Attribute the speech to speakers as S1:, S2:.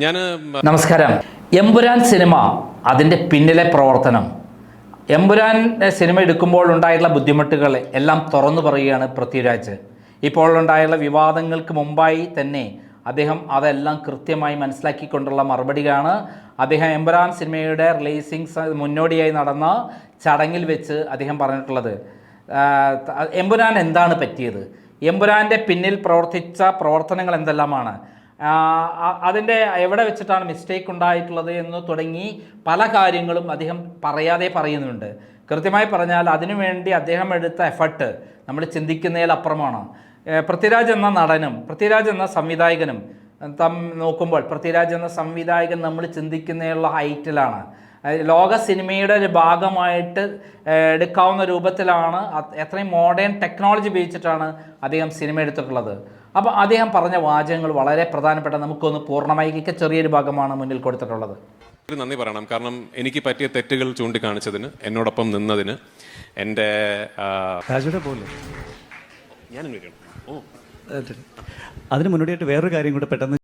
S1: ഞാൻ
S2: നമസ്കാരം. എമ്പുരാൻ സിനിമ അതിന്റെ പിന്നിലെ പ്രവർത്തനം. എമ്പുരാൻ സിനിമ എടുക്കുമ്പോൾ ഉണ്ടായിട്ടുള്ള ബുദ്ധിമുട്ടുകൾ എല്ലാം തുറന്നു പറയുകയാണ് പൃഥ്വിരാജ്. ഇപ്പോൾ ഉണ്ടായുള്ള വിവാദങ്ങൾക്ക് മുമ്പായി തന്നെ അദ്ദേഹം അതെല്ലാം കൃത്യമായി മനസ്സിലാക്കിക്കൊണ്ടുള്ള മറുപടിയാണ്. അദ്ദേഹം എമ്പുരാൻ സിനിമയുടെ റിലീസിങ് മുന്നോടിയായി നടന്ന ചടങ്ങിൽ വെച്ച് അദ്ദേഹം പറഞ്ഞിട്ടുള്ളത്. എമ്പുരാൻ എന്താണ് പറ്റിയത്? എമ്പുരാന്റെ പിന്നിൽ പ്രവർത്തിച്ച പ്രവർത്തനങ്ങൾ എന്തെല്ലാമാണ്? അതിന്റെ എവിടെ വെച്ചിട്ടാണ് മിസ്റ്റേക്ക് ഉണ്ടായിട്ടുള്ളത് എന്ന് തുടങ്ങി പല കാര്യങ്ങളും അദ്ദേഹം പറയാതെ പറയുന്നുണ്ട്. കൃത്യമായി പറഞ്ഞാൽ അതിനുവേണ്ടി അദ്ദേഹം എടുത്ത എഫർട്ട് നമ്മൾ ചിന്തിക്കുന്നതിലപ്പുറമാണ് പൃഥ്വിരാജ് എന്ന നടനും പൃഥ്വിരാജ് എന്ന സംവിധായകനും തം നോക്കുമ്പോൾ പൃഥ്വിരാജ് എന്ന സംവിധായകൻ നമ്മൾ ചിന്തിക്കുന്നതിലുള്ള ഹൈറ്റിലാണ് ലോക സിനിമയുടെ ഒരു ഭാഗമായിട്ട് എടുക്കാവുന്ന രൂപത്തിലാണ് എത്രയും മോഡേൺ ടെക്നോളജി ഉപയോഗിച്ചിട്ടാണ് അദ്ദേഹം സിനിമ എടുത്തിട്ടുള്ളത്. അപ്പോൾ അദ്ദേഹം പറഞ്ഞ വാചകങ്ങൾ വളരെ പ്രധാനപ്പെട്ട നമുക്കൊന്ന് പൂർണമായി ചെറിയൊരു ഭാഗമാണ് മുന്നിൽ കൊടുത്തിട്ടുള്ളത്.
S1: ഒരു നന്ദി പറയണം. കാരണം എനിക്ക് പറ്റിയ തെറ്റുകൾ ചൂണ്ടിക്കാണിച്ചതിന് എന്നോടൊപ്പം നിന്നതിന് എന്റെ
S3: അതിന് മുന്നോടിയായിട്ട് വേറൊരു കാര്യം കൂടെ പെട്ടെന്ന്